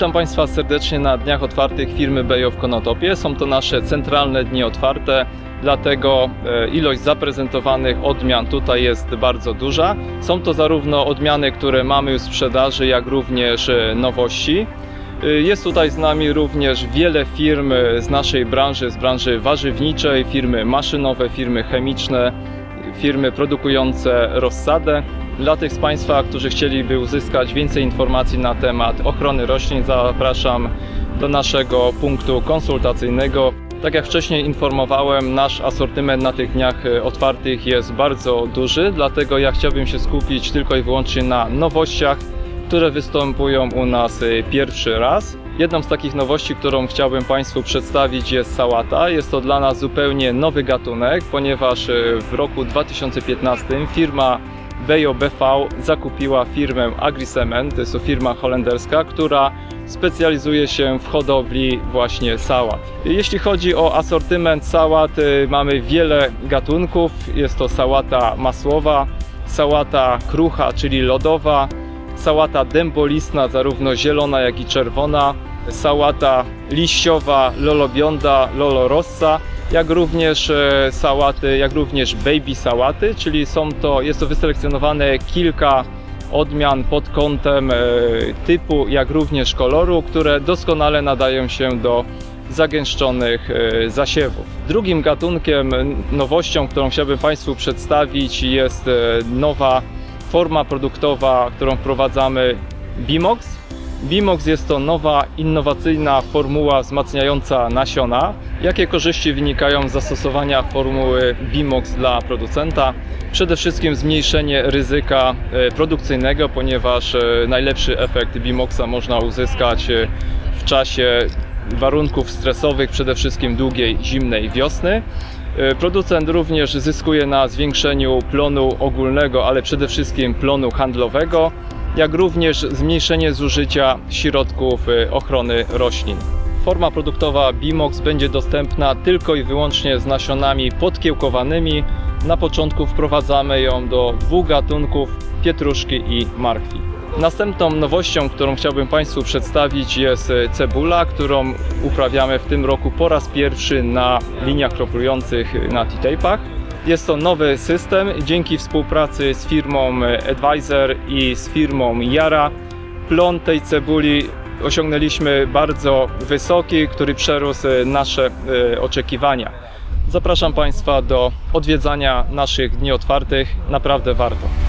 Witam Państwa serdecznie na Dniach Otwartych firmy Bejo w Konotopie. Są to nasze centralne dni otwarte, dlatego e, ilość zaprezentowanych odmian tutaj jest bardzo duża. Są to zarówno odmiany, które mamy już w sprzedaży, jak również e, nowości. E, Jest tutaj z nami również wiele firm z naszej branży, z branży warzywniczej, firmy maszynowe, firmy chemiczne, firmy produkujące rozsadę. Dla tych z Państwa, którzy chcieliby uzyskać więcej informacji na temat ochrony roślin, zapraszam do naszego punktu konsultacyjnego. Tak jak wcześniej informowałem, nasz asortyment na tych dniach e, otwartych jest bardzo duży, dlatego ja chciałbym się skupić tylko i wyłącznie na nowościach, które występują u nas e, pierwszy raz. Jedną z takich nowości, którą chciałbym Państwu przedstawić jest sałata. Jest to dla nas zupełnie nowy gatunek, ponieważ e, w roku 2015 firma Bejo BV zakupiła firmę AgriCement, to jest to firma holenderska, która specjalizuje się w hodowli właśnie sałat. Jeśli chodzi o asortyment sałat, y, mamy wiele gatunków. Jest to sałata masłowa, sałata krucha, czyli lodowa, sałata dębolistna, zarówno zielona, jak i czerwona, sałata liściowa, lolobionda, lolorossa, jak również e, sałaty, jak również baby sałaty, czyli są to, jest to wyselekcjonowane kilka odmian pod kątem e, typu, jak również koloru, które doskonale nadają się do zagęszczonych e, zasiewów. Drugim gatunkiem, nowością, którą chciałbym Państwu przedstawić jest nowa forma produktowa, którą wprowadzamy Bimox. Bimox jest to nowa, innowacyjna formuła wzmacniająca nasiona. Jakie korzyści wynikają z zastosowania formuły Bimox dla producenta? Przede wszystkim zmniejszenie ryzyka e, produkcyjnego, ponieważ e, najlepszy efekt Bimoxa można uzyskać e, w czasie warunków stresowych, przede wszystkim długiej zimnej wiosny. Producent również zyskuje na zwiększeniu plonu ogólnego, ale przede wszystkim plonu handlowego, jak również zmniejszenie zużycia środków e, ochrony roślin. Forma produktowa Bimox będzie dostępna tylko i wyłącznie z nasionami podkiełkowanymi. Na początku wprowadzamy ją do dwóch gatunków pietruszki i marchwi. Następną nowością, którą chciałbym Państwu przedstawić jest e, cebula, którą uprawiamy w tym roku po raz pierwszy na liniach kroplujących na T-tape'ach. Jest to nowy system. Dzięki współpracy z firmą Advisor i z firmą Yara plon tej cebuli osiągnęliśmy bardzo wysoki, który przerósł nasze e, oczekiwania. Zapraszam Państwa do odwiedzania naszych dni otwartych. Naprawdę warto.